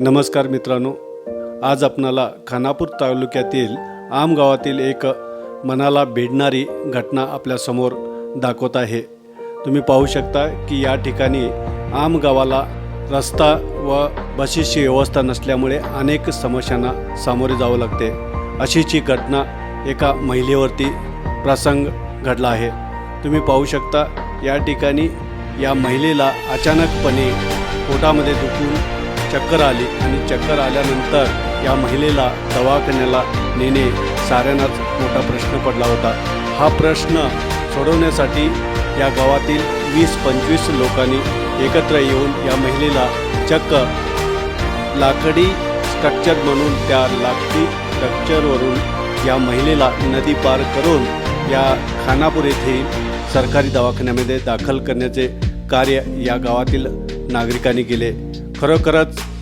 नमस्कार मित्रांनो आज आपणाला खानापूर तालुक्यातील आम गावातील एक मनाला भिडणारी घटना आपल्यासमोर दाखवत आहे. तुम्ही पाहू शकता की या ठिकाणी आम गावाला रस्ता व बसेसची व्यवस्था नसल्यामुळे अनेक समस्यांना सामोरे जावं लागते. अशीची घटना एका महिलेवरती प्रसंग घडला आहे. तुम्ही पाहू शकता या ठिकाणी या महिलेला अचानकपणे पोटामध्ये दुखून चक्कर आली आणि चक्कर आल्यानंतर या महिलेला दवाखान्याला नेणे साऱ्यांनाच मोठा प्रश्न पडला होता. हा प्रश्न सोडवण्यासाठी या गावातील वीस पंचवीस लोकांनी एकत्र येऊन या महिलेला चक्क लाकडी स्ट्रक्चर म्हणून त्या लाकडी स्ट्रक्चरवरून या महिलेला नदी पार करून या खानापूर येथील सरकारी दवाखान्यामध्ये दाखल करण्याचे कार्य या गावातील नागरिकांनी केले. खरोखरच